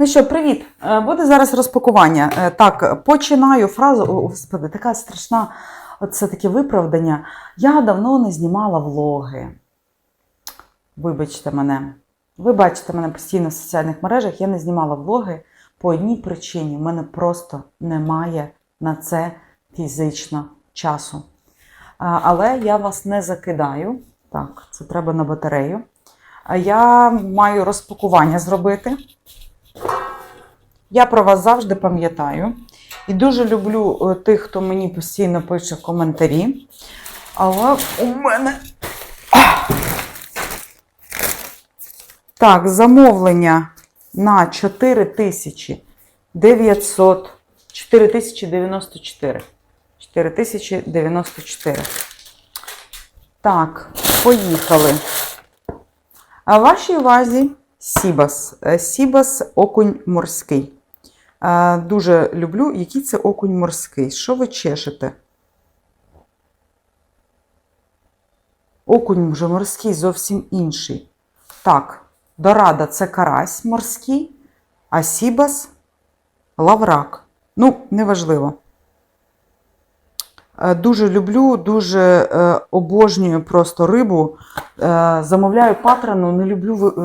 Ну що, привіт! Е, Буде зараз розпакування. Е, Так, починаю фразу. О, Господи, така страшна, оце таке виправдання. Я давно не знімала влоги. Вибачте мене. Ви бачите мене постійно в соціальних мережах. Я не знімала влоги по одній причині. У мене просто немає на це фізично часу. Але я вас не закидаю. Так, це треба на батарею. Я маю розпакування зробити. Я про вас завжди пам'ятаю. І дуже люблю е, тих, хто мені постійно пише коментарі. Але у мене. Так, замовлення на 4900. 4094. 4094. Так, поїхали. А вашій увазі Сібас. Е, Сібас окунь морський. Дуже люблю, який це окунь морський. Що ви чешете? Окунь вже морський зовсім інший. Так, дорада це карась морський, а Сібас лаврак. Ну, неважливо. Е, Дуже люблю, дуже е, обожнюю просто рибу. Е, замовляю патрону, не люблю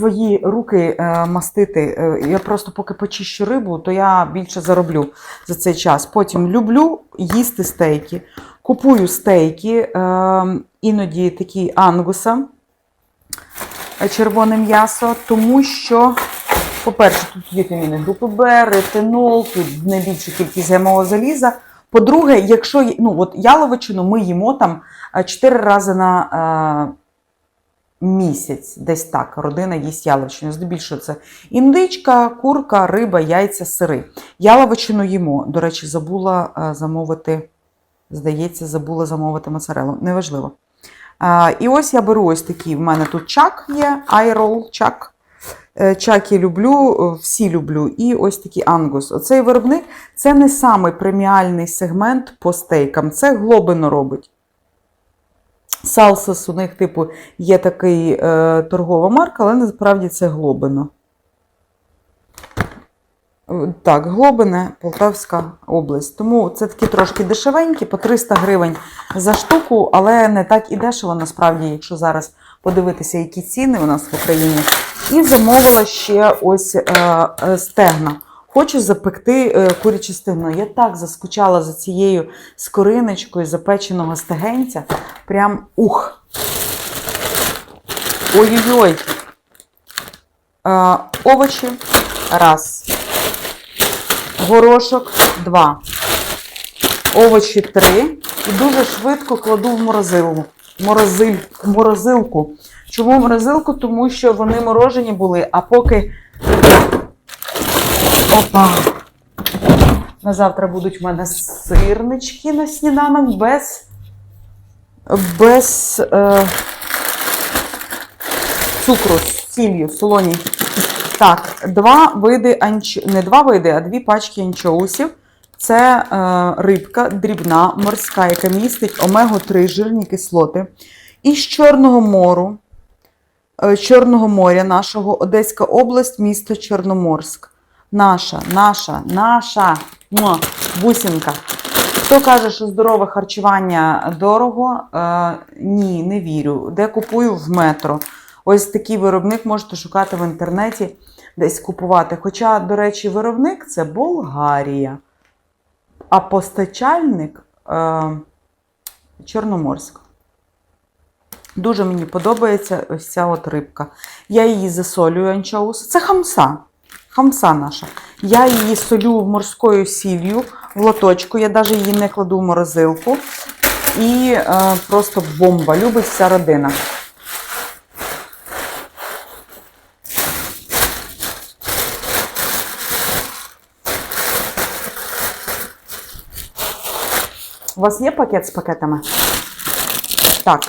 свої руки е, мастити. Е, Я просто поки почищу рибу, то я більше зароблю за цей час. Потім люблю їсти стейки. Купую стейки, е, іноді такі ангуса, червоне м'ясо, тому що, по-перше, тут вітаміни групи Б, ретинол, тут найбільша кількість ГМО заліза. По-друге, якщо ну, от яловичину ми їмо там 4 рази на місяць, десь так, родина їсть яловичину. Здебільшого це індичка, курка, риба, яйця, сири. Яловичину їмо. До речі, забула е, замовити, здається, забула замовити моцарелу. Неважливо. І ось я беру ось такий. В мене тут чак є, айрол, чак. Е, Чаки люблю, е, всі люблю. І ось такий ангус. Оцей виробник це не самий преміальний сегмент по стейкам. Це глобино робить. Салсас у них, типу, є такий е, торгова марка, але насправді це глобино. Так, Глобине, Полтавська область. Тому це такі трошки дешевенькі, по 300 гривень за штуку, але не так і дешево, насправді, якщо зараз подивитися, які ціни у нас в Україні. І замовила ще ось е, е, стегна. Хочу запекти е, куряче стегно. Я так заскучала за цією скориночкою запеченого стегенця. Прям ух. Ой-ой-ой. Е, овочі. Раз. Горошок два. Овочі три. І дуже швидко кладу в морозилку. Морозиль, морозилку. Чому морозилку? Тому що вони морожені були, а поки. Опа! На завтра будуть в мене сирнички на сніданок без. без е, цукру з сіллю, солоні. Так, два види анч... не два види, а дві пачки анчоусів. Це е, рибка дрібна, морська, яка містить омегу-3 жирні кислоти. Із Чорного мору, е, Чорного моря нашого, Одеська область, місто Чорноморськ. Наша, наша, наша бусинка. Хто каже, що здорове харчування дорого? Е, ні, не вірю. Де купую в метро. Ось такий виробник можете шукати в інтернеті, десь купувати. Хоча, до речі, виробник це Болгарія, а постачальник е, Чорноморськ. Дуже мені подобається ось ця от рибка. Я її засолюю анчоус. Це хамса. Хамса наша. Я її солю морською сіллю в лоточку. Я навіть її не кладу в морозилку. І е, просто бомба. Любить вся родина. У вас є пакет з пакетами? Так,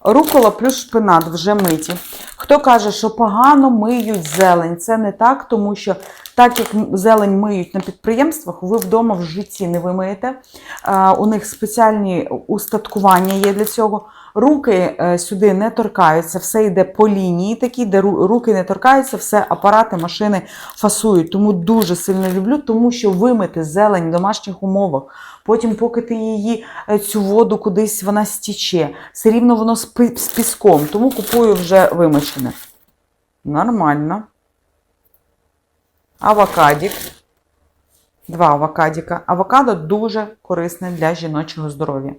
рукола плюс шпинат вже миті. Хто каже, що погано миють зелень, це не так, тому що так як зелень миють на підприємствах, ви вдома в житті не вимиєте. У них спеціальні устаткування є для цього. Руки е, сюди не торкаються, все йде по лінії такі, де руки не торкаються, все апарати, машини фасують. Тому дуже сильно люблю, тому що вимити зелень в домашніх умовах, потім, поки ти її е, цю воду кудись вона стіче, все рівно воно з, піском, тому купую вже вимочене. Нормально. Авокадік. Два авокадіка. Авокадо дуже корисне для жіночого здоров'я.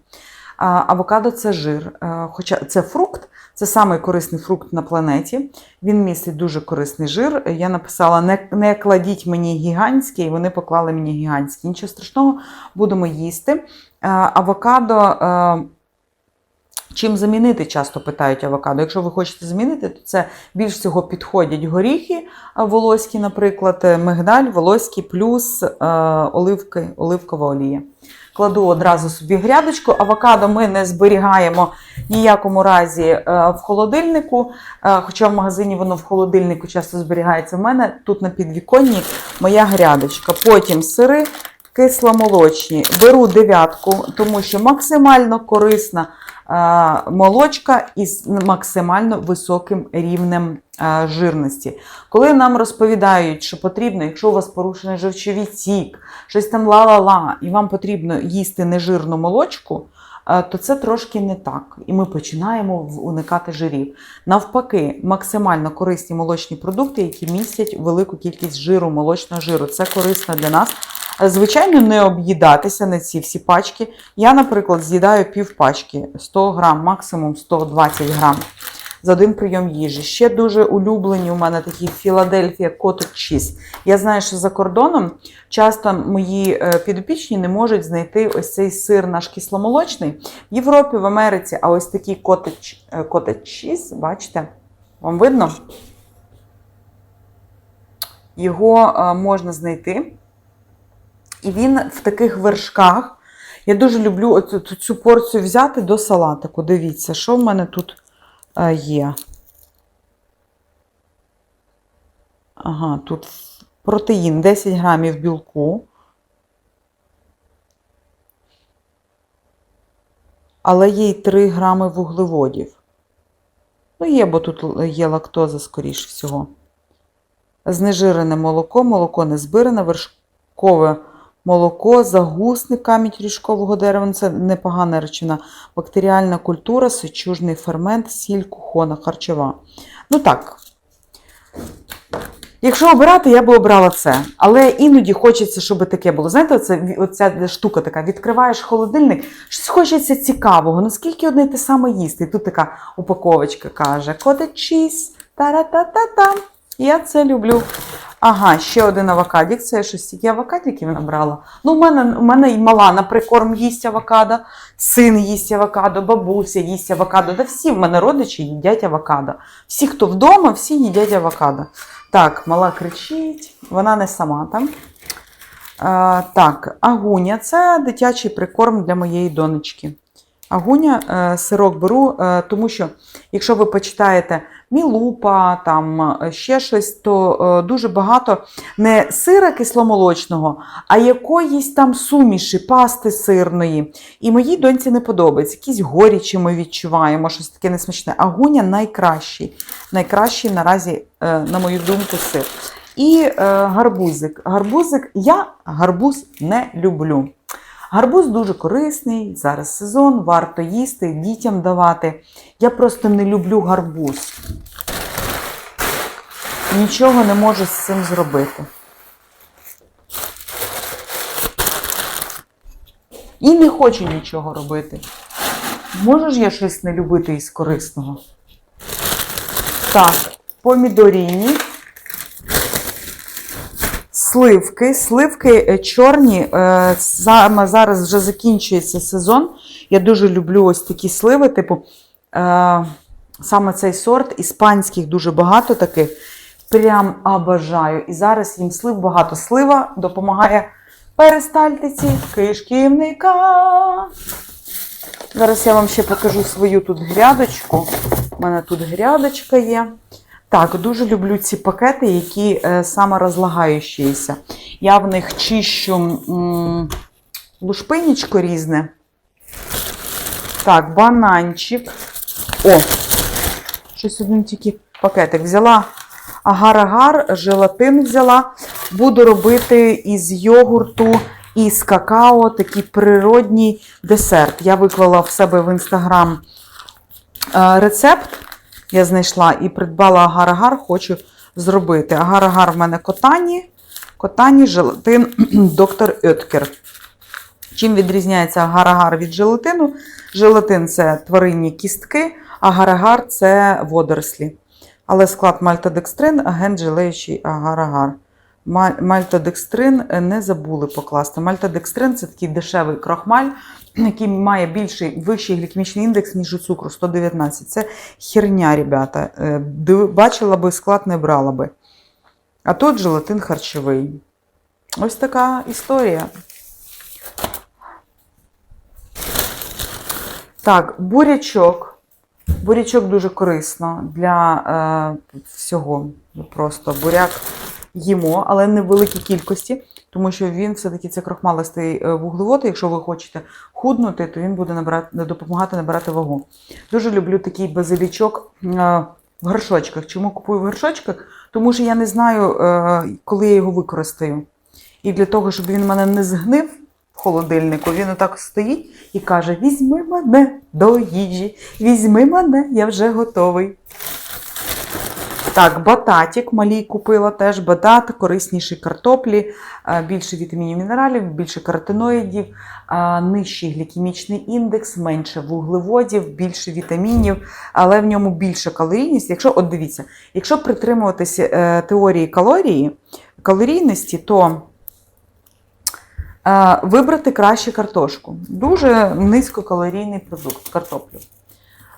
Авокадо це жир, е, хоча це фрукт, це самий корисний фрукт на планеті. Він містить дуже корисний жир. Я написала: не, не кладіть мені гігантський, і вони поклали мені гігантський. Нічого страшного, будемо їсти. Е, Авокадо. е, Чим замінити, часто питають авокадо. Якщо ви хочете замінити, то це більш всього підходять горіхи волоські, наприклад, е, мигдаль, волоський плюс е, оливки, оливкова олія. Кладу одразу собі грядочку. Авокадо ми не зберігаємо ніякому разі е, в холодильнику, е, хоча в магазині воно в холодильнику часто зберігається. В мене тут на підвіконні моя грядочка. Потім сири кисломолочні. Беру дев'ятку, тому що максимально корисна е, молочка із максимально високим рівнем е, жирності. Коли нам розповідають, що потрібно, якщо у вас порушений живчовий тік, щось там ла-ла-ла, і вам потрібно їсти нежирну молочку, е, то це трошки не так. І ми починаємо уникати жирів. Навпаки, максимально корисні молочні продукти, які містять велику кількість жиру, молочного жиру. Це корисно для нас. Звичайно, не об'їдатися на ці всі пачки. Я, наприклад, з'їдаю пів пачки 100 грам, максимум 120 грам за один прийом їжі. Ще дуже улюблені у мене такі Філадельфія Cottage Cheese. Я знаю, що за кордоном часто мої е, підопічні не можуть знайти ось цей сир наш кисломолочний в Європі, в Америці, а ось такий cottage Cheese, бачите, вам видно? Його е, можна знайти. І він в таких вершках. Я дуже люблю оцю, цю- порцію взяти до салатику. Дивіться, що в мене тут е, є. Ага, тут протеїн 10 грамів білку. Але є й 3 грами вуглеводів. Ну, є, бо тут є лактоза, скоріш всього. Знежирене молоко, молоко не збирене, вершкове молоко, загусник, камінь ріжкового дерева. Ну, Це непогана речовина. Бактеріальна культура, сечужний фермент, сіль, кухона, харчова. Ну так. Якщо обирати, я би обрала це. Але іноді хочеться, щоб таке було. Знаєте, оце, оця штука така: відкриваєш холодильник, щось хочеться цікавого. Ну скільки одне те саме їсти? І тут така упаковочка каже: Cottage cheese, та-ра-та-та-та. Я це люблю. Ага, ще один авокадік. Це я щось тільки авокадіків набрала. Ну, у мене, у мене і мала на прикорм їсть авокадо, син їсть авокадо, бабуся їсть авокадо. Да всі в мене родичі їдять авокадо. Всі, хто вдома, всі їдять авокадо. Так, мала кричить, вона не сама там. Е, так, агуня це дитячий прикорм для моєї донечки. Агуня, е, сирок беру, е, тому що, якщо ви почитаєте мілупа, там е, ще щось, то е, дуже багато не сира кисломолочного, а якоїсь там суміші, пасти сирної. І моїй доньці не подобається. Якісь горічі ми відчуваємо, щось таке несмачне. Агуня найкращий. Найкращий наразі, е, на мою думку, сир. І гарбузик. Гарбузик, я гарбуз не люблю. Гарбуз дуже корисний, зараз сезон, варто їсти, дітям давати. Я просто не люблю гарбуз. Нічого не можу з цим зробити. І не хочу нічого робити. Можу ж я щось не любити із корисного? Так, помідоріні. Сливки. Сливки е, чорні. е, Саме зараз вже закінчується сезон. Я дуже люблю ось такі сливи, типу, е, саме цей сорт, іспанських дуже багато таких. Прям обожаю. І зараз їм слив багато. Слива допомагає перистальтиці кишківника. Зараз я вам ще покажу свою тут грядочку. У мене тут грядочка є. Так, дуже люблю ці пакети, які е, саморозлагаючіся. Я в них чищу м, лушпинічко різне. Так, бананчик. О! Щось один тільки пакетик взяла. Агар-агар, желатин взяла. Буду робити із йогурту і з какао такий природній десерт. Я виклала в себе в інстаграм е, рецепт. Я знайшла і придбала агар-агар, хочу зробити. Агар-агар в мене котані. Котані, желатин, доктор Откер. Чим відрізняється агар-агар від желатину? Желатин це тваринні кістки, агар-агар це водорослі. Але склад мальтодекстрин, агент желеючий агар-агар. Ма- Мальтодекстрин е, не забули покласти. Мальтодекстрин це такий дешевий крохмаль, який має більший, вищий глікемічний індекс, ніж у цукру 119. Це херня, ребята. Е, Бачила би, склад не брала би. А тут желатин харчовий. Ось така історія. Так, бурячок. Бурячок дуже корисно для е, всього. Просто буряк їмо, але не в великій кількості, тому що він все-таки це крохмалистий е, вуглевод. Якщо ви хочете худнути, то він буде набирати, допомагати набирати вагу. Дуже люблю такий базилічок е, в горшочках. Чому купую в горшочках? Тому що я не знаю, е, коли я його використаю. І для того, щоб він мене не згнив в холодильнику, він отак стоїть і каже: Візьми мене до їжі, візьми мене, я вже готовий. Так, бататик малій купила теж батат, корисніші картоплі, е, більше вітамінів, мінералів, більше каротиноїдів, е, нижчий глікемічний індекс, менше вуглеводів, більше вітамінів, але в ньому більша калорійність. Якщо, от дивіться, якщо притримуватися е, теорії калорії, калорійності, то вибрати краще картошку. Дуже низькокалорійний продукт картоплю.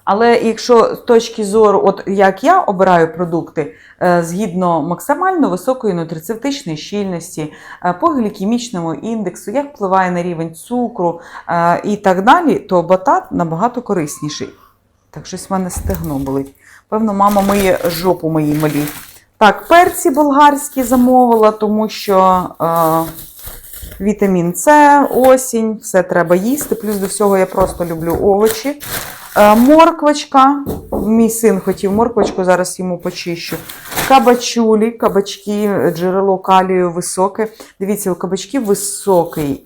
Але якщо з точки зору, от як я обираю продукти е, згідно максимально високої нутрицептичної щільності, е, по глікемічному індексу, як впливає на рівень цукру е, і так далі, то батат набагато корисніший. Так, щось в мене стегно болить. Певно, мама миє жопу моїй малій. Так, перці болгарські замовила, тому що е, вітамін С, осінь, все треба їсти. Плюс до всього я просто люблю овочі. Е, Морквочка. Мій син хотів морквочку, зараз йому почищу. Кабачулі, кабачки, джерело калію високе. Дивіться, у кабачків високий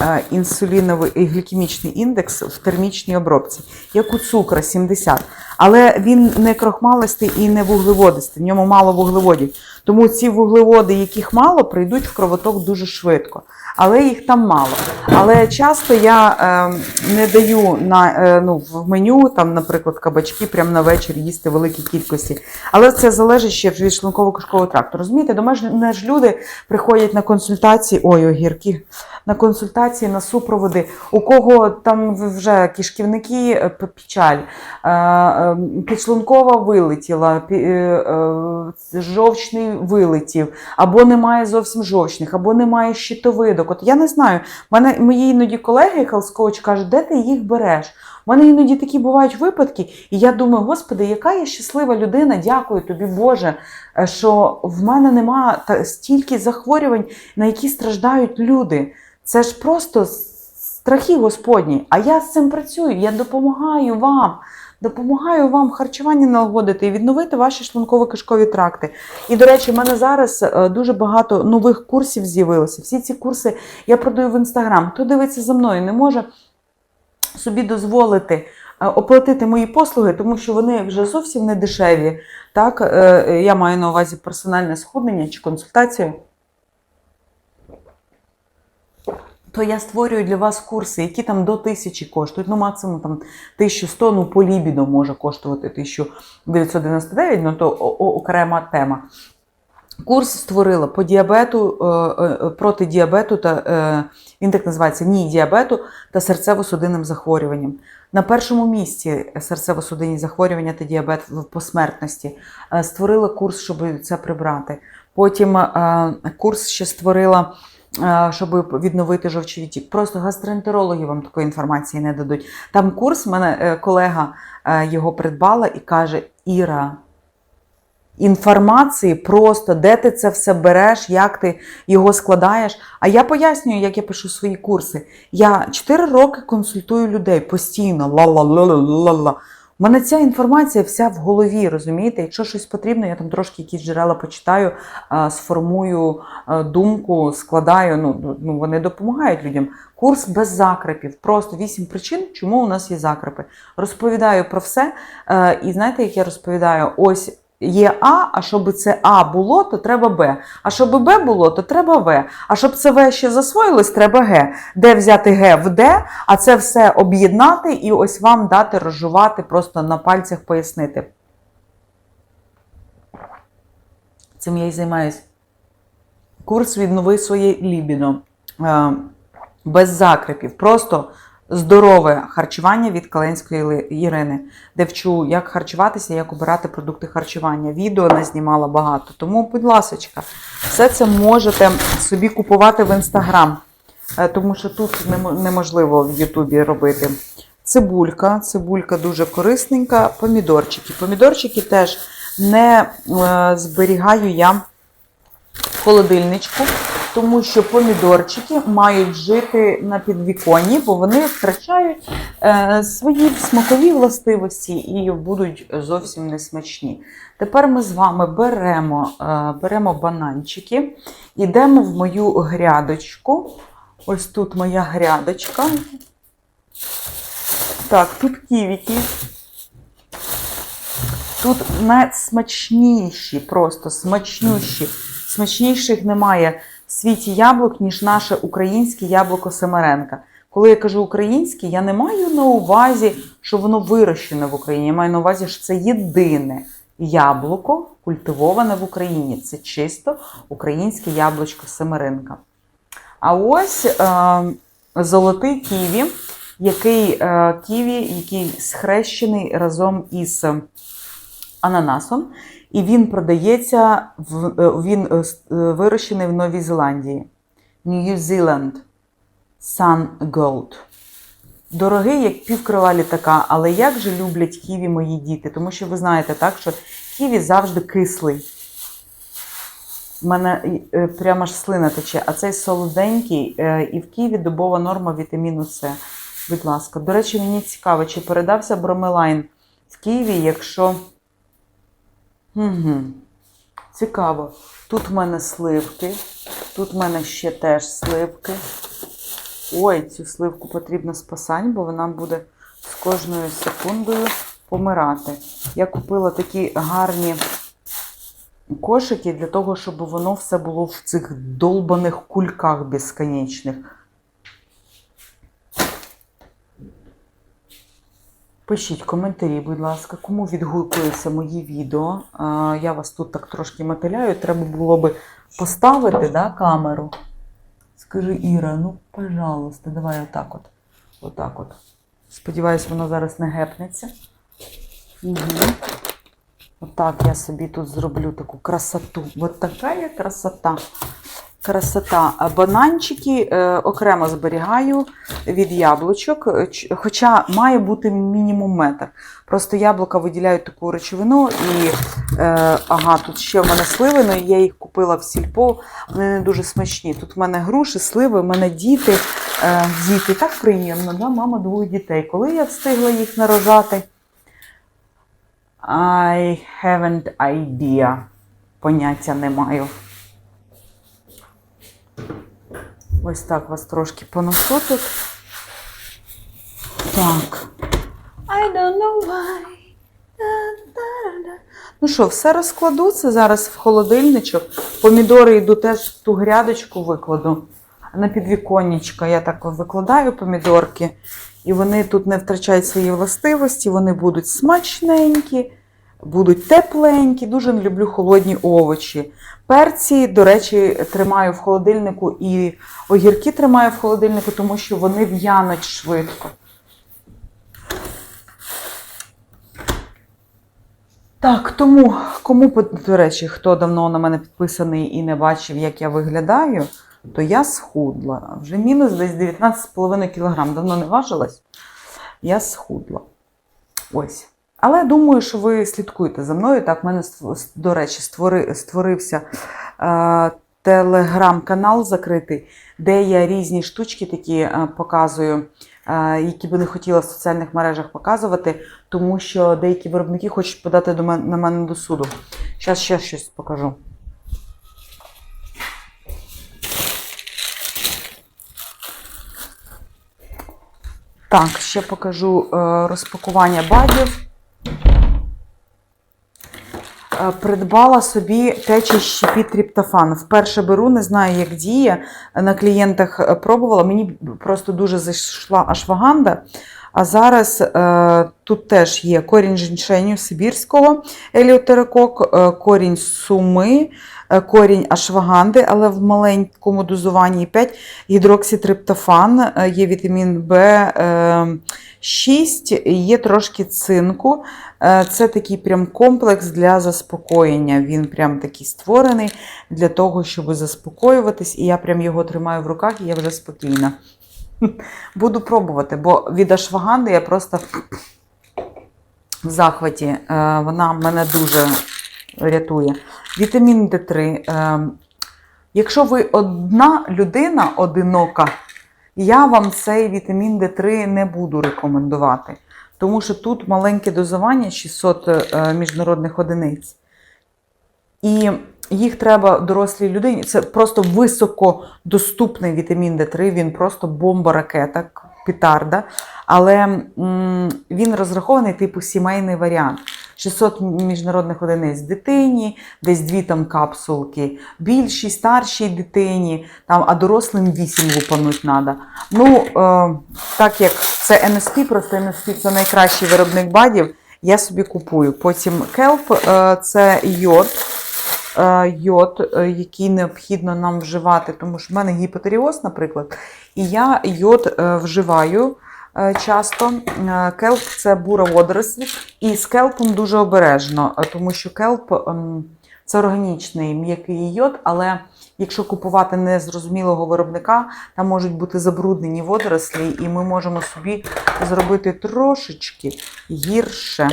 е, інсуліновий і глікемічний індекс в термічній обробці, як у цукра 70. Але він не крохмалистий і не вуглеводистий, в ньому мало вуглеводів. Тому ці вуглеводи, яких мало, прийдуть в кровоток дуже швидко. Але їх там мало. Але часто я е, не даю на, е, ну, в меню, там, наприклад, кабачки прямо на вечір їсти в великій кількості. Але це залежить ще від шлунково-кишкового тракту. Розумієте, до мене ж люди приходять на консультації, ой, огірки, на консультації, на супроводи, у кого там вже кишківники е, печаль, е, е, підшлункова вилетіла, е, е, жовчний вилетів, або немає зовсім жовчних, або немає щитовидок. От я не знаю, мене мої іноді колеги Хелскоуч кажуть, де ти їх береш? У мене іноді такі бувають випадки, і я думаю, господи, яка я щаслива людина, дякую тобі, Боже, е, що в мене нема стільки захворювань, на які страждають люди. Це ж просто страхи Господні. А я з цим працюю, я допомагаю вам. Допомагаю вам харчування налагодити і відновити ваші шлунково-кишкові тракти. І, до речі, в мене зараз е, дуже багато нових курсів з'явилося. Всі ці курси я продаю в інстаграм. Хто дивиться за мною, не може собі дозволити е, оплатити мої послуги, тому що вони вже зовсім не дешеві. Так, Е, я маю на увазі персональне сходнення чи консультацію. То я створюю для вас курси, які там до тисячі коштують. Ну, максимум там 1100, ну по лібідо може коштувати 1999, ну то окрема тема. Курс створила по діабету, е, е, проти діабету та е, він так називається ні діабету та серцево-судинним захворюванням. На першому місці серцево-судинні захворювання та діабет в посмертності. Е, Створила курс, щоб це прибрати. Потім е, курс ще створила, е, щоб відновити жовчовий тік. Просто гастроентерологи вам такої інформації не дадуть. Там курс, мене е, колега е, його придбала і каже: Іра, інформації просто, де ти це все береш, як ти його складаєш. А я пояснюю, як я пишу свої курси. Я 4 роки консультую людей постійно. Ла-ла-ла-ла-ла-ла. У мене ця інформація вся в голові, розумієте? Якщо щось потрібно, я там трошки якісь джерела почитаю, сформую думку, складаю. Ну, ну, вони допомагають людям. Курс без закрепів. Просто вісім причин, чому у нас є закрепи. Розповідаю про все. Е, І знаєте, як я розповідаю? Ось є А, а щоб це А було, то треба Б. А щоб Б було, то треба В. А щоб це В ще засвоїлось, треба Г. Де взяти Г в Д, а це все об'єднати і ось вам дати розжувати, просто на пальцях пояснити. Цим я і займаюсь. Курс віднови своє лібідо. Е, Без закрепів. Просто здорове харчування від Каленської Ірини, де вчу, як харчуватися, як обирати продукти харчування. Відео не знімала багато. Тому, будь ласочка, все це можете собі купувати в інстаграм, е, тому що тут неможливо в Ютубі робити. Цибулька, цибулька дуже корисненька, помідорчики. Помідорчики теж не е, зберігаю я в холодильничку, тому що помідорчики мають жити на підвіконні, бо вони втрачають е, свої смакові властивості і будуть зовсім несмачні. Тепер ми з вами беремо, е, беремо бананчики, йдемо в мою грядочку. Ось тут моя грядочка. Так, тут ківіки. Тут найсмачніші, просто смачнющі. Смачніших немає світі яблук, ніж наше українське яблуко Семеренка. Коли я кажу українське, я не маю на увазі, що воно вирощене в Україні. Я маю на увазі, що це єдине яблуко, культивоване в Україні. Це чисто українське яблучко Семеренка. А ось е, золотий ківі, який, е, ківі, який схрещений разом із ананасом, і він продається е, він е, е, вирощений в Новій Зеландії. New Zealand Sun Gold. Дорогий, як півкрила літака, але як же люблять ківі мої діти, тому що ви знаєте, так, що ківі завжди кислий. У мене прямо ж слина тече, а цей солоденький, і в Києві добова норма вітаміну С. Будь ласка. До речі, мені цікаво, чи передався бромелайн в Києві, якщо. Угу. Цікаво. Тут в мене сливки, тут в мене ще теж сливки. Ой, цю сливку потрібно спасати, бо вона буде з кожною секундою помирати. Я купила такі гарні кошики для того, щоб воно все було в цих долбаних кульках безконечних. Пишіть коментарі, будь ласка, кому відгукуються мої відео. Я вас тут так трошки мотиляю. Треба було би поставити да, камеру. Скажи, Іра, ну, пожалуйста, давай отак от. Отак от. Сподіваюсь, воно зараз не гепнеться. Угу. Отак я собі тут зроблю таку красоту. От така є красота. Красота. Бананчики е, окремо зберігаю від яблучок, е, хоча має бути мінімум метр. Просто яблука виділяють таку речовину, і е, ага, тут ще в мене сливи, але я їх купила в сільпо, вони не дуже смачні. Тут в мене груші, сливи, в мене діти. Діти, так приємно, да? мама двох дітей. Коли я встигла їх нарожати? I haven't idea. Поняття не маю. Ось так вас трошки понесу тут. Так. I don't know why. Ну що, все розкладу. Це зараз в холодильничок. Помідори йду теж в ту грядочку викладу. На підвіконнячко я так викладаю помідорки. І вони тут не втрачають свої властивості, вони будуть смачненькі, будуть тепленькі. Дуже не люблю холодні овочі. Перці, до речі, тримаю в холодильнику і огірки тримаю в холодильнику, тому що вони в'януть швидко. Так, тому, кому, до речі, хто давно на мене підписаний і не бачив, як я виглядаю, то я схудла. Вже мінус десь 19,5 кг. Давно не важилась. Я схудла. Ось. Але думаю, що ви слідкуєте за мною. Так, в мене, до речі, створи, створився е, телеграм-канал закритий, де я різні штучки такі е, показую, е, які би не хотіла в соціальних мережах показувати, тому що деякі виробники хочуть подати до мен, на мене до суду. Зараз ще щось покажу. Так, ще покажу е, розпакування бадів. Е, Придбала собі течій щепі тріптофан. Вперше беру, не знаю, як діє. На клієнтах е, пробувала. Мені просто дуже зайшла ашваганда. А зараз е, тут теж є корінь женьшеню сибірського еліотерокок, е, корінь суми, е, корінь ашваганди, але в маленькому дозуванні 5 гідрокситриптофан, є вітамін В6, є трошки цинку. Це такий прям комплекс для заспокоєння. Він прям такий створений для того, щоб заспокоюватись. І я прям його тримаю в руках, і я вже спокійна. Буду пробувати, бо від ашваганди я просто в захваті. Е, Вона мене дуже рятує. Вітамін Д3. Е, Якщо ви одна людина одинока, я вам цей вітамін Д3 не буду рекомендувати. Тому що тут маленьке дозування 600 е, міжнародних одиниць. І їх треба дорослій людині. Це просто високодоступний вітамін Д3, він просто бомба-ракета, петарда. Але він розрахований типу сімейний варіант. 600 міжнародних одиниць дитині, десь дві там капсулки, більшій, старшій дитині, там, а дорослим 8 лупануть треба. Ну, е, так як це НСП, просто НСП це найкращий виробник бадів, я собі купую. Потім келп е, це йод. Е, Йод, е, який необхідно нам вживати, тому що в мене гіпотеріоз, наприклад, і я йод е, вживаю часто. Келп це бура водорослі, і з келпом дуже обережно, тому що келп ем, це органічний м'який йод, але якщо купувати незрозумілого виробника, там можуть бути забруднені водорослі, і ми можемо собі зробити трошечки гірше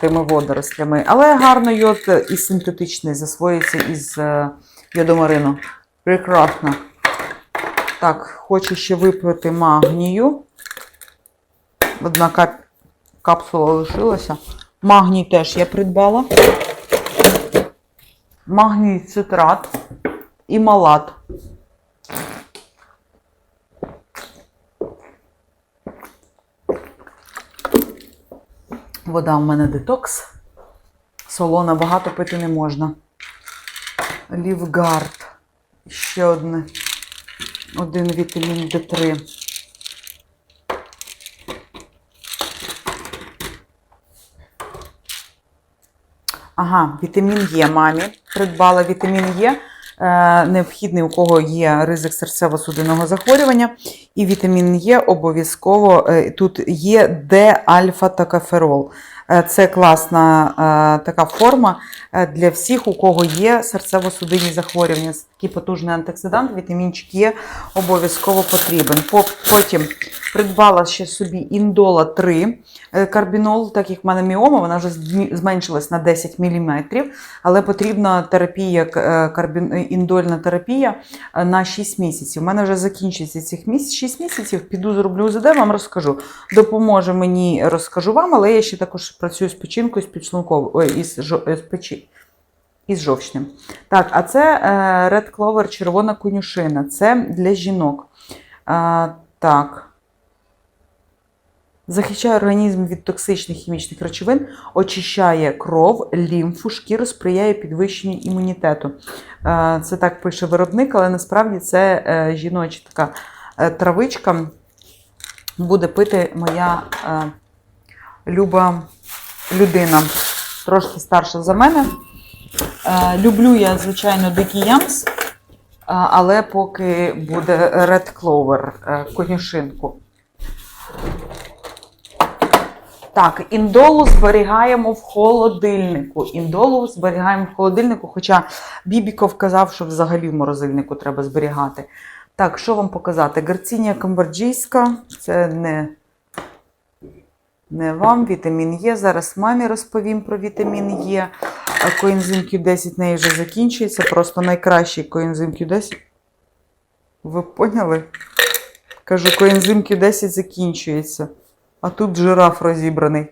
тими водорослями. Але гарно йод і синтетичний засвоїться із е, йодомарину. Прекрасно. Так, хочу ще випити магнію. Одна кап... капсула лишилася. Магній теж я придбала. Магній цитрат і малат. Вода в мене детокс. Солона багато пити не можна. Лівгард. Ще одне. Один вітамін Д3. Ага, вітамін Є мамі. Придбала вітамін Є. Е, необхідний, у кого є ризик серцево-судинного захворювання. І вітамін Е обов'язково е, тут є Д-альфа-токоферол. Е, Це класна е, така форма е, для всіх, у кого є серцево-судинні захворювання. Такий потужний антиоксидант, вітамінчик Є обов'язково потрібен. Потім придбала ще собі індола 3 е, карбінол, так як в мене міома, вона вже зменшилась на 10 мм, але потрібна терапія, е, індольна терапія е, на 6 місяців. У мене вже закінчиться цих 6 місяців, піду зроблю УЗД, вам розкажу. Допоможе мені, розкажу вам, але я ще також працюю з печінкою, з підшлунковою, із, е, з печі... із жовчним. Так, а це е, Red Clover, червона конюшина. Це для жінок. Е, так. Захищає організм від токсичних хімічних речовин, очищає кров, лімфу, шкіру, сприяє підвищенню імунітету. Це так пише виробник, але насправді це е, жіноча така травичка. Буде пити моя люба людина, трошки старша за мене. Е, Люблю я, звичайно, дикий ямс, е, але поки буде Red Clover, е, конюшинку. Так, індолу зберігаємо в холодильнику. Індолу зберігаємо в холодильнику, хоча Бібіков казав, що взагалі в морозильнику треба зберігати. Так, що вам показати? Гарцінія камбоджійська, це не Не вам, вітамін Є. Зараз мамі розповім про вітамін Є. А коензим Q10 в неї вже закінчується. Просто найкращий коензим Q10. Ви поняли? Кажу, коензим Q10 закінчується. А тут жираф розібраний.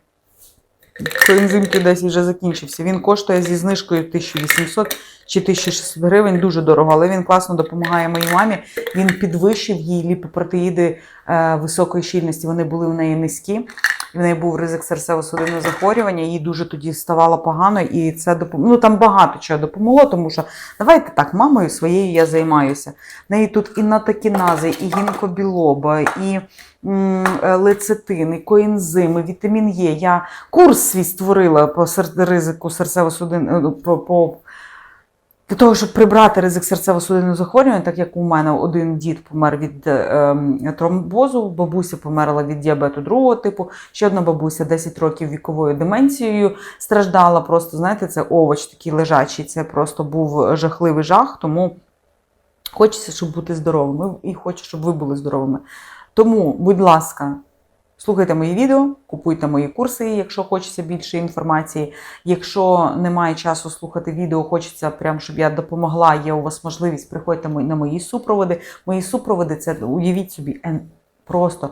Коензим Q10 вже закінчився. Він коштує зі знижкою 1800 чи 1600 гривень. Дуже дорого, але він класно допомагає моїй мамі. Він підвищив їй ліпопротеїди е, високої щільності. Вони були в неї низькі. В неї був ризик серцево-судинного захворювання, їй дуже тоді ставало погано, і це допомогло. Ну там багато чого допомогло, тому що давайте так, мамою своєю я займаюся. В неї тут і натокінази, і гінкобілоба, і м, е, лецитин, і коензими, вітамін Є. Я курс свій створила по сер- ризику серцево-судинного по, по для того, щоб прибрати ризик серцево-судинного захворювання, так як у мене один дід помер від е, тромбозу, бабуся померла від діабету другого типу, ще одна бабуся 10 років віковою деменцією страждала. Просто знаєте, це овоч такий лежачий. Це просто був жахливий жах. Тому хочеться, щоб бути здоровими, і хочу, щоб ви були здоровими. Тому, будь ласка, слухайте мої відео, купуйте мої курси, якщо хочеться більше інформації. Якщо немає часу слухати відео, хочеться прям, щоб я допомогла. Є у вас можливість, приходьте на мої супроводи. Мої супроводи це уявіть собі просто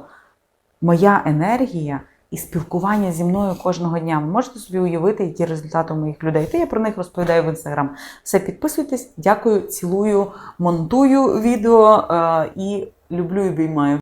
моя енергія. І спілкування зі мною кожного дня. Ви можете собі уявити, які результати у моїх людей. Та я про них розповідаю в інстаграм. Все, підписуйтесь, дякую, цілую, монтую відео е, і люблю і обіймаю.